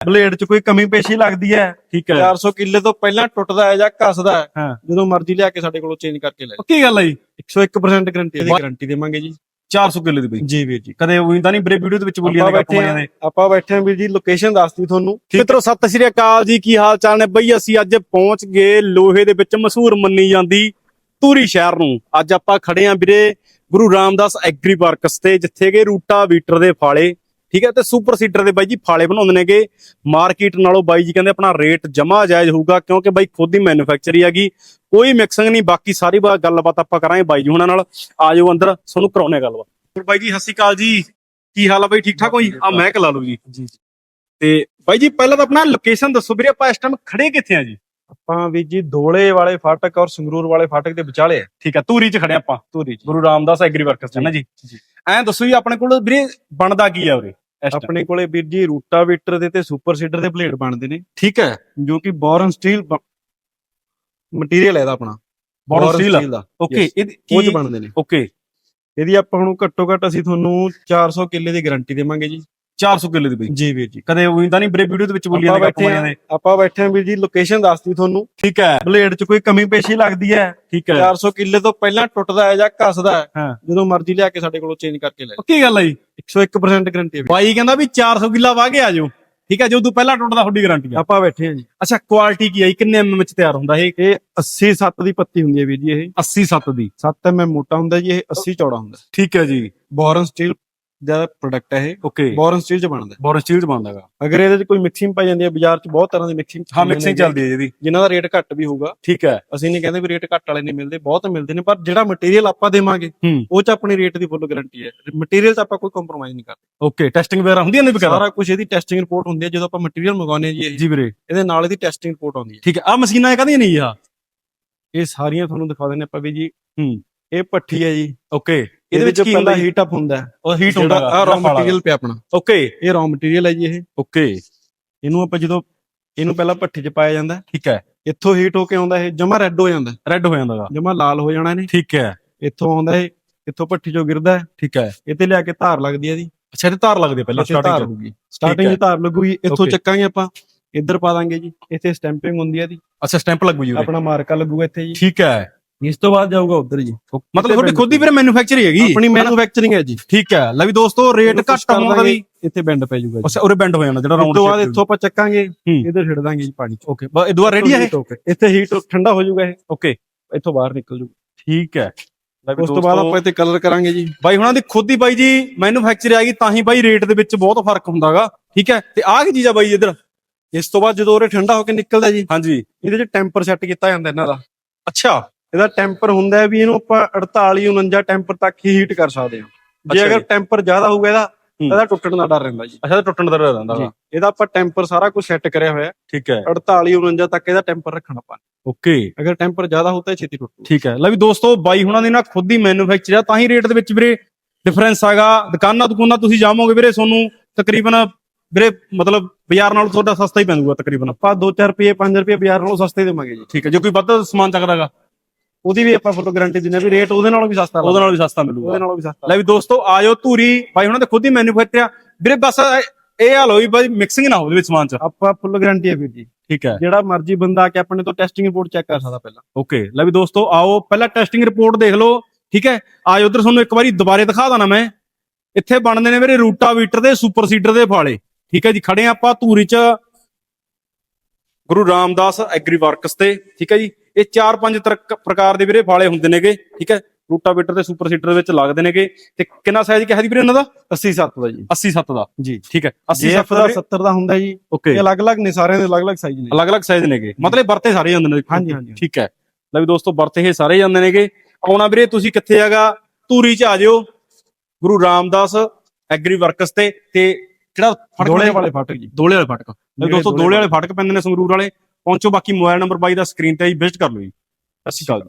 Blade 'ਚ ਕੋਈ ਕਮੀ ਪੇਸ਼ੀ ਲੱਗਦੀ ਹੈ? ਠੀਕ ਹੈ। 400 ਕਿੱਲੇ ਤੋਂ ਪਹਿਲਾਂ ਟੁੱਟਦਾ ਹੈ ਜਾਂ ਘਸਦਾ ਹੈ ਹਾਂ। ਜਦੋਂ ਮਰਜ਼ੀ ਲਿਆ ਕੇ ਸਾਡੇ ਕੋਲੋਂ ਚੇਂਜ ਕਰਕੇ ਲੈ ਪੱਕੀ ਗੱਲ ਹੈ ਜੀ। ਜਾਓ 101% ਗਾਰੰਟੀ ਦੀ ਗਾਰੰਟੀ ਦੇਵਾਂਗੇ ਜੀ। 400 ਕਿਲੋ ਦੀ ਬਈ। ਜੀ ਵੀਰ ਜੀ। ਕਦੇ ਉਹੀ ਤਾਂ ਨਹੀਂ ਵੀਰੇ ਵੀਡੀਓ ਦੇ ਵਿੱਚ ਬੋਲੀਆਂ ਆਪਾਂ ਨੇ ਬੈਠੇ ਕੰਪਨੀਆਂ ਦੇ ਆਪਾਂ ਬੈਠੇ ਹਾਂ ਵੀਰ ਜੀ ਲੋਕੇਸ਼ਨ ਦੱਸਦੀ ਤੁਹਾਨੂੰ। ਮਿੱਤਰੋ ਸਤਿ ਸ਼੍ਰੀ ਅਕਾਲ ਜੀ ਕੀ ਹਾਲ ਚਾਲ ਨੇ? ਬਈ ਅਸੀਂ ਅੱਜ ਪਹੁੰਚ ਗਏ ਲੋਹੇ ਦੇ ਵਿੱਚ ਮਸ਼ਹੂਰ ਮੰਨੀ ਜਾਂਦੀ ਧੂਰੀ ਸ਼ਹਿਰ ਨੂੰ। ਅੱਜ ਆਪਾਂ ਖੜੇ ਆਂ ਵੀਰੇ ਗੁਰੂ ਰਾਮਦਾਸ ਐਗਰੀ ਵਰਕਸ ਤੇ ਜਿੱਥੇ ਕਿ ਰੂਟਾ ਵੀਟਰ ਦੇ ਫਾਲੇ ਠੀਕ ਹੈ ਤੇ ਸੁਪਰ ਸੀਡਰ ਦੇ ਬਾਈ ਜੀ ਫਾਲੇ ਬਣਾਉਂਦੇ ਨੇਗੇ। ਮਾਰਕੀਟ ਨਾਲੋਂ ਬਾਈ ਜੀ ਕਹਿੰਦੇ ਆਪਣਾ ਰੇਟ ਜਮਾ ਜਾਇਜ਼ ਹੋਊਗਾ ਕਿਉਂਕਿ ਬਾਈ ਖੁਦ ਹੀ ਮੈਨੂਫੈਕਚਰੀ ਹੈਗੀ। ਕੋਈ ਮਿਕਸਿੰਗ ਨਹੀਂ ਬਾਕੀ ਸਾਰੀ ਗੱਲਬਾਤ ਆਪਾਂ ਕਰਾਂਗੇ ਬਾਈ ਜੀ ਹੁਣਾਂ ਨਾਲ। ਆਜੋ ਅੰਦਰ ਤੁਹਾਨੂੰ ਕਰਾਉਣੇ ਗੱਲਬਾਤ। ਬਾਈ ਜੀ ਸਤਿ ਸ਼੍ਰੀ ਅਕਾਲ ਜੀ। ਕੀ ਹਾਲ ਆ ਬਾਈ? ਠੀਕ ਠਾਕ ਹੋ ਜੀ? ਆ ਮੈਂ ਲਾ ਲਓ ਜੀ। ਜੀ ਤੇ ਬਾਈ ਜੀ ਪਹਿਲਾਂ ਤਾਂ ਆਪਣਾ ਲੋਕੇਸ਼ਨ ਦੱਸੋ ਵੀਰੇ ਆਪਾਂ ਇਸ ਟਾਈਮ ਖੜੇ ਕਿੱਥੇ ਆ ਜੀ? ਆਪਾਂ ਵੀਰ ਜੀ ਦੋਲੇ ਵਾਲੇ ਫਾਟਕ ਔਰ ਸੰਗਰੂਰ ਵਾਲੇ ਫਾਟਕ ਦੇ ਵਿਚਾਲੇ ਠੀਕ ਆ ਧੂਰੀ ਚ ਖੜੇ ਆਪਾਂ। ਧੂਰੀ ਜੀ ਗੁਰੂ ਰਾਮਦਾਸ ਐਗਰੀ ਵਰਕਸ ਚ ਨਾ ਜੀ। ਐਂ ਦੱਸੋ ਜੀ ਆਪਣੇ ਕੋਲ ਵੀਰੇ ਬਣਦਾ ਕੀ ਆ ਉਰੇ? ਆਪਣੇ ਕੋਲੇ ਵੀਰ ਜੀ ਰੂਟਾਵੀਟਰ ਦੇ ਤੇ ਸੁਪਰ ਸੀਡਰ ਦੇ ਬਲੇਡ ਬਣਦੇ ਨੇ। ਠੀਕ ਹੈ। ਜੋ ਕਿ ਬੋਰਨ ਸਟੀਲ ਮਟੀਰੀਅਲ ਹੈ ਇਹਦਾ ਆਪਣਾ। ਬੋਰਨ ਸਟੀਲ ਦਾ। Okay Yes. ਇਹ ਉਹ ਚ ਬਣਦੇ ਨੇ। ਓਕੇ ਇਹਦੀ ਆਪਾਂ ਹੁਣ ਘੱਟੋ ਘੱਟ ਅਸੀਂ ਤੁਹਾਨੂੰ 400 ਕਿੱਲੇ ਦੀ ਗਾਰੰਟੀ ਦੇਵਾਂਗੇ ਜੀ। 400 ਕਿਲੋ ਦੀ ਬਈ। ਜੀ ਵੀਰ ਜੀ। ਕਦੇ ਉਹੀ ਤਾਂ ਨਹੀਂ ਵੀਰੇ ਵੀਡੀਓ ਦੇ ਵਿੱਚ ਬੋਲੀਆਂ ਆਪਾਂ ਨੇ ਬੈਠੇ ਕੰਪਨੀਆਂ ਹਾਂ ਦੇ ਆਪਾਂ ਬੈਠੇ ਹਾਂ ਵੀਰ ਜੀ ਲੋਕੇਸ਼ਨ ਦੱਸਦੀ ਤੁਹਾਨੂੰ। ਠੀਕ ਹੈ। ਬਲੇਡ 'ਚ ਕੋਈ ਕਮੀ ਪੇਸ਼ੀ ਲੱਗਦੀ ਹੈ? ਠੀਕ ਹੈ। 400 ਕਿੱਲੇ ਤੋਂ ਪਹਿਲਾਂ ਟੁੱਟਦਾ ਹੈ ਜਾਂ ਘਸਦਾ ਹੈ ਹਾਂ। ਜਦੋਂ ਮਰਜ਼ੀ ਲਿਆ ਕੇ ਸਾਡੇ ਕੋਲੋਂ ਚੇਂਜ ਕਰਕੇ ਲੈ ਪੱਕੀ ਗੱਲ ਹੈ ਜੀ। ਜਾਓ 101% ਗਾਰੰਟੀ ਹੈ। ਬਾਈ ਕਹਿੰਦਾ ਵੀ 400 ਕਿੱਲਾ ਵਾਹ ਕੇ ਆ ਜਾਓ। ਠੀਕ ਹੈ ਜੋ ਤੂੰ ਪਹਿਲਾਂ ਟੁੱਟਦਾ ਤੁਹਾਡੀ ਗਾਰੰਟੀ ਆ। ਆਪਾਂ ਬੈਠੇ ਹਾਂ ਜੀ। ਅੱਛਾ ਕੁਆਲਿਟੀ ਕੀ ਹੈ ਕਿੰਨੇ ਐਮਐਮ ਵਿੱਚ ਤਿਆਰ ਹੁੰਦਾ ਇਹ? ਇਹ 80 7 ਦੀ ਪੱਤੀ ਹੁੰਦੀ ਹੈ ਵੀਰ ਜੀ ਇਹ। 80 7 ਦੀ। 7 ਐਮਐਮ ਮੋਟਾ ਹੁੰਦਾ ਜੀ ਇਹ 80 ਚੌੜਾ ਹੁੰਦਾ। ਠੀਕ ਹੈ ਜੀ। ਬੋਰਨ ਸਟੀਲ ਦਾ ਪ੍ਰੋਡਕਟ ਹੈ ਇਹ। ਓਕੇ ਬੋਰਨ ਸਟੀਲ 'ਚ ਬਣਦਾ। ਬੋਰਨ ਸਟੀਲ ਚ ਬਣਦਾਗਾ ਅਗਰ ਇਹਦੇ 'ਚ ਕੋਈ ਮਿਕਸਿੰਗ ਪਾਈ ਜਾਂਦੀ ਹੈ ਬਾਜ਼ਾਰ 'ਚ ਬਹੁਤ ਤਰ੍ਹਾਂ ਦੀ ਮਿਕਸਿੰਗ ਹਾਂ ਮਿਕਸਿੰਗ ਚੱਲਦੀ ਹੈ ਜਿਹਦੀ ਜਿਨ੍ਹਾਂ ਦਾ ਰੇਟ ਘੱਟ ਵੀ ਹੋਊਗਾ। ਠੀਕ ਹੈ। ਅਸੀਂ ਨਹੀਂ ਕਹਿੰਦੇ ਵੀ ਰੇਟ ਘੱਟ ਵਾਲੇ ਨਹੀਂ ਮਿਲਦੇ ਬਹੁਤ ਮਿਲਦੇ ਨੇ ਪਰ ਜਿਹੜਾ ਮਟੀਰੀਅਲ ਆਪਾਂ ਦੇਵਾਂਗੇ ਹੂੰ। ਉਹ 'ਚ ਆਪਣੀ ਰੇਟ ਦੀ ਫੁੱਲ ਗਾਰੰਟੀ ਹੈ। ਮਟੀਰੀਅਲ 'ਚ ਆਪਾਂ ਕੋਈ ਕੰਪਰੋਮਾਈਜ਼ ਨਹੀਂ ਕਰਦੇ। ਓਕੇ ਟੈਸਟਿੰਗ ਵਗੈਰਾ ਹੁੰਦੀ ਹੈ ਨੇ ਵਗੈਰਾ? ਸਾਰਾ ਕੁਝ ਇਹਦੀ ਟੈਸਟਿੰਗ ਰਿਪੋਰਟ ਹੁੰਦੀ ਹੈ ਜਦੋਂ ਆਪਾਂ ਮਟੀਰੀਅਲ ਮੰਗਾਉਂਦੇ ਹਾਂ ਜੀ ਇਹ। ਜੀ ਵੀਰੇ। ਇਹਦੇ ਨਾਲ ਇਹਦੀ ਟੈਸਟਿੰਗ ਰਿਪੋਰਟ ਆਉਂਦੀ ਹੈ। ਠੀਕ ਹੈ ਆ ਮਸ਼ੀਨਾਂ ਕਾਹਦੀਆਂ ਨਹੀਂ ਆ ਇਹ ਸਾਰੀਆਂ ਤੁਹਾਨੂੰ ਦਿਖਾ ਦਿੰਦੇ ਆਪਾਂ ਵੀ ਜੀ। ਹੂੰ। ਇਹ ਪੱਠੀ ਹੈ ਜੀ। ਓਕੇ ਇਹਦੇ ਵਿੱਚ ਕੀ ਹੁੰਦਾ ਹੀਟ ਅਪ ਹੁੰਦਾ ਉਹ ਹੀਟ ਹੁੰਦਾ ਆ ਰॉ ਮਟੀਰੀਅਲ ਪਿਆ ਆਪਣਾ। ਓਕੇ ਇਹ ਰॉ ਮਟੀਰੀਅਲ ਹੈ ਜੀ ਇਹ। ਓਕੇ ਇਹਨੂੰ ਆਪਾਂ ਜਦੋਂ ਇਹਨੂੰ ਪਹਿਲਾਂ ਭੱਠੀ 'ਚ ਪਾਇਆ ਜਾਂਦਾ ਠੀਕ ਹੈ। ਇੱਥੋਂ ਹੀਟ ਹੋ ਕੇ ਆਉਂਦਾ ਇਹ ਜਮਾ ਰੈੱਡ ਹੋ ਜਾਂਦਾ ਰੈੱਡ ਹੋ ਜਾਂਦਾਗਾ ਜਮਾ ਲਾਲ ਹੋ ਜਾਣਾ ਇਹਨੇ। ਠੀਕ ਹੈ। ਇੱਥੋਂ ਆਉਂਦਾ ਇਹ ਇੱਥੋਂ ਭੱਠੀ 'ਚੋਂ ਗਿਰਦਾ ਹੈ। ਠੀਕ ਹੈ। ਇਹ ਤੇ ਲਿਆ ਕੇ ਧਾਰ ਲੱਗਦੀ ਹੈ ਜੀ। ਅੱਛਾ ਇਹ ਤਾਰ ਲੱਗਦੇ ਪਹਿਲਾਂ ਇੱਥੇ ਧਾਰ ਸਟਾਰਟਿੰਗ ਹੋਊਗੀ। ਸਟਾਰਟਿੰਗ। 'ਚ ਧਾਰ ਲੱਗੂਗੀ ਇੱਥੋਂ. ਚੱਕਾਂਗੇ ਆਪਾਂ। ਇੱਧਰ ਪਾ ਦਾਂਗੇ ਜੀ। ਇੱਥੇ ਸਟੈਂਪਿੰਗ ਹੁੰਦੀ ਹੈ ਦੀ ਅੱਛਾ ਸਟੈਂਪ ਲੱਗੂ ਜੀ। ਆਪਣਾ ਮਾਰਕਾ ਲੱਗੂਗਾ ਇੱਥੇ ਜੀ। ਠੀਕ ਹੈ। ਇਸ ਤੋਂ ਬਾਅਦ ਜਾਊਗਾ ਉੱਧਰ ਜੀ। ਮਤਲਬ ਤੁਹਾਡੀ ਖੁਦ ਦੀ ਫਿਰ ਮੈਨੂਫੈਕਚਰਿੰਗ ਹੈਗੀ? ਆਪਣੀ ਮੈਨੂਫੈਕਚਰਿੰਗ ਹੈ ਜੀ। ਠੀਕ ਹੈ ਲੈ ਵੀ ਦੋਸਤੋ ਰੇਟ ਘੱਟ ਹੋਣ ਦਾ ਵੀ ਇੱਥੇ ਬੈਂਡ ਪੈ ਜਾਊਗਾ ਜੀ। ਅੱਛਾ ਉਰੇ ਬੈਂਡ ਹੋ ਜਾਣਾ ਜਿਹੜਾ ਰਾਉਂਡ ਤੋਂ ਬਾਅਦ ਇੱਥੋਂ ਆਪਾਂ ਚੱਕਾਂਗੇ ਹੂੰ। ਇੱਧਰ ਛੱਡ ਦਾਂਗੇ ਜੀ ਪਾਣੀ ਓਕੇ ਬਸ ਇਹ ਦੁਆ ਰੈਡੀ ਹੈ ਹੋ। ਇੱਥੇ ਹੀਟ ਠੰਡਾ ਹੋ ਜਾਊਗਾ ਇਹ। ਓਕੇ। ਇੱਥੋਂ ਬਾਹਰ ਨਿਕਲ ਜਾਊਗਾ। ਠੀਕ ਹੈ। ਉਸ ਤੋਂ ਬਾਅਦ ਆਪਾਂ ਇੱਥੇ ਕਲਰ ਕਰਾਂਗੇ ਜੀ। ਬਾਈ ਹੁਣਾਂ ਦੀ ਖੁਦ ਦੀ ਬਾਈ ਜੀ ਮੈਨੂਫੈਕਚਰ ਹੈਗੀ ਤਾਂ ਹੀ ਬਾਈ ਰੇਟ ਦੇ ਵਿੱਚ ਬਹੁਤ ਫ਼ਰਕ ਹੁੰਦਾਗਾ। ਠੀਕ ਹੈ ਤੇ ਆਹ ਕੀ ਚੀਜ਼ ਆ ਬਾਈ ਇਧਰ? ਇਸ ਤੋਂ ਬਾਅਦ ਜਦੋਂ ਉਹ ਠੰਡਾ ਹੋ ਕੇ ਨਿਕਲਦਾ ਜੀ। ਹਾਂਜੀ। ਇਹਦੇ 'ਚ ਟੈਂਪਰ ਸੈੱਟ ਕੀਤਾ ਜਾਂਦਾ ਇਹਨਾਂ ਦਾ। ਅੱਛਾ। ਇਹਦਾ ਟੈਂਪਰ ਹੁੰਦਾ ਹੈ ਵੀ ਇਹਨੂੰ ਆਪਾਂ 48 49 ਟੈਂਪਰ ਤੱਕ ਹੀ ਹੀਟ ਕਰ ਸਕਦੇ ਹਾਂ। ਜੇ ਅਗਰ। ਟੈਂਪਰ ਜ਼ਿਆਦਾ ਹੋਊਗਾ ਇਹਦਾ ਹੂੰ। ਇਹਦਾ ਟੁੱਟਣ ਦਾ ਡਰ ਰਹਿੰਦਾ ਜੀ। ਅੱਛਾ ਇਹ ਟੁੱਟਣ ਦਾ ਡਰ ਰਹਿੰਦਾ ਜੀ। ਵਾ। ਇਹਦਾ ਆਪਾਂ ਟੈਂਪਰ ਸਾਰਾ ਕੁਝ ਸੈੱਟ ਕਰਿਆ ਹੋਇਆ ਹੈ। ਠੀਕ ਹੈ। 48 49 ਤੱਕ ਇਹਦਾ ਟੈਂਪਰ ਰੱਖਣਾ ਆਪਾਂ ਓਕੇ। ਅਗਰ ਟੈਂਪਰ ਜ਼ਿਆਦਾ ਹੁੰਦਾ ਛੇਤੀ ਟੁੱਟ ਠੀਕ ਹੈ। ਲੈ ਵੀ ਦੋਸਤੋ ਬਾਈ ਹੁਣਾਂ ਦੀ ਨਾ ਖੁਦ ਦੀ ਮੈਨੂਫੈਕਚਰ ਆ ਤਾਂ ਹੀ ਰੇਟ ਦੇ ਵਿੱਚ ਵੀਰੇ ਡਿਫਰੈਂਸ ਹੈਗਾ। ਦੁਕਾਨਾਂ ਦੁਕਾਨਾਂ ਤੁਸੀਂ ਜਾਵੋਗੇ ਵੀਰੇ ਤੁਹਾਨੂੰ ਤਕਰੀਬਨ ਵੀਰੇ ਮਤਲਬ ਬਾਜ਼ਾਰ ਨਾਲੋਂ ਤੁਹਾਡਾ ਸਸਤਾ ਹੀ ਪੈਂਦੂਗਾ ਤਕਰੀਬਨ। ਆਪਾਂ 2-4 ਰੁਪਏ 5 ਰੁਪਏ ਬਾਜ਼ਾਰ ਨਾਲੋਂ ਸਸਤੇ ਦੇਵਾਂਗੇ ਜੀ। ਠੀਕ ਹੈ। ਜੇ ਕੋਈ ਵੱਧ ਸਮਾਨ ਚੱਕਦਾਗਾ ਉਹਦੀ ਵੀ ਆਪਾਂ ਫੋਟੋ ਗਾਰੰਟੀ ਦਿੰਦੇ ਹਾਂ ਵੀ ਰੇਟ ਉਹਦੇ ਨਾਲੋਂ ਵੀ ਸਸਤਾ ਉਹਦੇ ਨਾਲ ਵੀ ਸਸਤਾ ਮਿਲੂਗਾ। ਉਹਦੇ ਨਾਲੋਂ ਵੀ ਸਸਤਾ। ਲੈ ਵੀ ਦੋਸਤੋ ਆਇਓ ਧੂਰੀ। ਬਾਈ ਹੁਣਾਂ ਦੇ ਖੁਦ ਹੀ ਮੈਨੂਫੈਕਚਰ ਆ। ਵੀਰੇ ਬਸ ਇਹ- ਹਾਲ ਹੋਈ ਬਾਈ ਮਿਕਸਿੰਗ ਨਾ ਹੋਵੇ ਵਿੱਚ ਸਮਾਨ ਚ। ਆਪਾਂ ਫੁੱਲ ਗਾਰੰਟੀ ਹੈ ਵੀਰ ਜੀ। ਠੀਕ ਹੈ। ਜਿਹੜਾ ਮਰਜ਼ੀ ਬੰਦਾ ਆ ਕੇ ਆਪਣੇ ਤੋਂ ਟੈਸਟਿੰਗ ਰਿਪੋਰਟ ਚੈੱਕ ਕਰ ਸਕਦਾ ਪਹਿਲਾਂ। ਓਕੇ ਲੈ ਵੀ ਦੋਸਤੋ ਆਓ ਪਹਿਲਾਂ ਟੈਸਟਿੰਗ ਰਿਪੋਰਟ ਦੇਖ ਲਓ। ਠੀਕ ਹੈ? ਆਜੋ ਉਧਰ ਤੁਹਾਨੂੰ ਇੱਕ ਵਾਰੀ ਦੁਬਾਰੇ ਦਿਖਾ ਦਾਂ ਮੈਂ। ਇੱਥੇ ਬਣਦੇ ਨੇ ਵੀਰੇ ਰੂਟਾ ਵੀਟਰ ਦੇ ਸੁਪਰ ਸੀਡਰ ਦੇ ਫਾਲੇ। ਠੀਕ ਹੈ ਜੀ ਖੜੇ ਆਪਾਂ ਧੂਰੀ ਚ। ਗੁਰੂ ਰਾਮਦਾਸ ਐਗਰੀ ਵਰਕਸ ਤੇ ਠੀਕ ਹੈ ਜੀ? ਇਹ ਚਾਰ ਪੰਜ ਤਰਕ- ਪ੍ਰਕਾਰ ਦੇ ਵੀਰੇ ਫਾਲੇ ਹੁੰਦੇ ਨੇਗੇ ਠੀਕ ਹੈ? ਰੂਟਾ ਵੀਟਰ ਤੇ ਸੁਪਰ ਸੀਡਰ ਦੇ ਵਿੱਚ ਲੱਗਦੇ ਨੇਗੇ। ਤੇ ਕਿੰਨਾ ਸਾਈਜ਼ ਕਿਹਾ ਸੀ ਵੀਰੇ ਇਹਨਾਂ ਦਾ? 80 7 ਦਾ ਜੀ। 80 7 ਦਾ। ਜੀ। ਠੀਕ ਹੈ 80 ਜੀਐਫ 7 ਦਾ ਦਾ 70 ਦਾ ਹੁੰਦਾ ਜੀ ਓਕੇ ਇਹ ਅਲੱਗ-ਅਲੱਗ ਨੇ ਸਾਰਿਆਂ ਦੇ ਅਲੱਗ-ਅਲੱਗ ਸਾਈਜ਼ ਨੇ। ਅਲੱਗ-ਅਲੱਗ ਸਾਈਜ਼ ਨੇਗੇ। ਮਤਲਬ ਵਰਤੇ ਸਾਰੇ ਜਾਂਦੇ ਨੇ ਹਾਂਜੀ, ਹਾਂਜੀ। ਠੀਕ ਹੈ। ਲੈ ਵੀ ਦੋਸਤੋ ਵਰਤੇ ਇਹ ਸਾਰੇ ਜਾਂਦੇ ਨੇਗੇ। ਆਉਣਾ ਵੀਰੇ ਤੁਸੀਂ ਕਿੱਥੇ ਹੈਗਾ? ਧੂਰੀ ਚ ਆ ਜਿਓ। ਗੁਰੂ ਰਾਮਦਾਸ ਐਗਰੀ ਵਰਕਸ ਤੇ ਤੇ ਜਿਹੜਾ ਦੋਲੇ ਵਾਲੇ ਫਾਟਕ ਜੀ। ਦੋਲੇ ਵਾਲੇ ਫਟਕ। ਦੋਸਤੋ ਦੋਲੇ ਵਾਲੇ ਫਟਕ ਪੈਂਦੇ ਨੇ ਸੰਗਰੂਰ ਵਾਲੇ। ਪਹੁੰਚੋ ਬਾਕੀ ਮੋਬਾਈਲ ਨੰਬਰ ਬਾਈ ਦਾ ਸਕਰੀਨ ਤੇ ਹੀ ਵਿਜ਼ਿਟ ਕਰ ਲਓ ਜੀ। ਸਤਿ ਸ਼੍ਰੀ ਅਕਾਲ